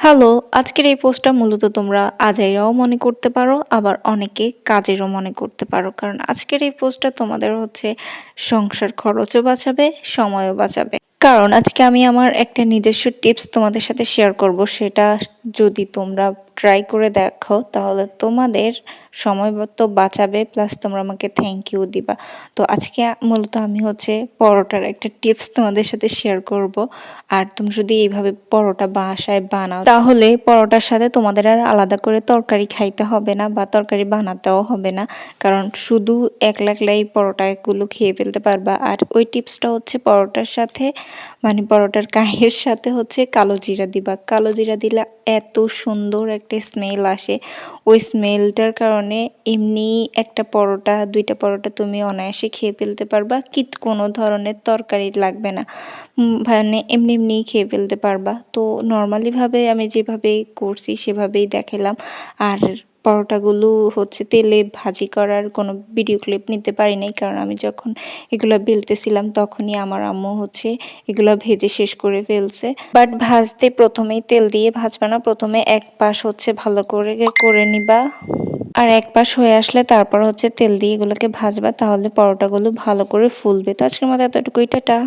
Hello, আজকের এই পোস্টটা মূলত তোমরা আজাইরাও মনে করতে পারো, আবার অনেকে কাজেরও মনে করতে পারো। কারণ আজকের এই পোস্টটা তোমাদের হচ্ছে সংসার খরচও বাঁচাবে, সময়ও বাঁচাবে। কারণ আজকে আমি আমার একটা নিজস্ব টিপস তোমাদের সাথে শেয়ার করব সেটা যদি তোমরা ট্রাই করে দেখো, তাহলে তোমাদের সময় তো বাঁচাবে প্লাস তোমরা আমাকে থ্যাংক ইউ দিবা। তো আজকে মূলত আমি হচ্ছে পরোটার একটা টিপস তোমাদের সাথে শেয়ার করব। আর তুমি যদি এইভাবে পরোটা বাসায় বানাও, তাহলে পরোটার সাথে তোমাদের আর আলাদা করে তরকারি খাইতে হবে না, বা তরকারি বানাতেও হবে না। কারণ শুধু একলা একলাই পরোটাগুলো খেয়ে ফেলতে পারবা। আর ওই টিপসটা হচ্ছে পরোটার সাথে মানে পরোটার কাঁহের সাথে হচ্ছে কালো জিরা দিবা। কালো জিরা দিলে এত সুন্দর একটা স্মেল আসে। ওই স্মেলটার কারণে এমনি একটা পরোটা, দুইটা পরোটা তুমি অনায়াসে খেয়ে ফেলতে পারবা। কি কোনো ধরনের তরকারি লাগবে না। মানে এমনি এমনি খেয়ে ফেলতে পারবা। তো নর্মালিভাবে আমি যেভাবে করছি সেভাবেই দেখালাম। আর পরোটাগুলো হচ্ছে তেলে ভাজি করার কোনো ভিডিও ক্লিপ নিতে পারি নাই, কারণ আমি যখন এগুলো বেলতেছিলাম তখনই আমার আম্মু হচ্ছে এগুলো ভেজে শেষ করে ফেলছে। বাট ভাজতে প্রথমেই তেল দিয়ে ভাজবা না, প্রথমে এক পাশ হচ্ছে ভালো করে করে নিবা। আর এক পাশ হয়ে আসলে তারপর হচ্ছে তেল দিয়ে এগুলোকে ভাজবা, তাহলে পরোটাগুলো ভালো করে ফুলবে। তো আজকের মতো এতটুকুই, টাটা।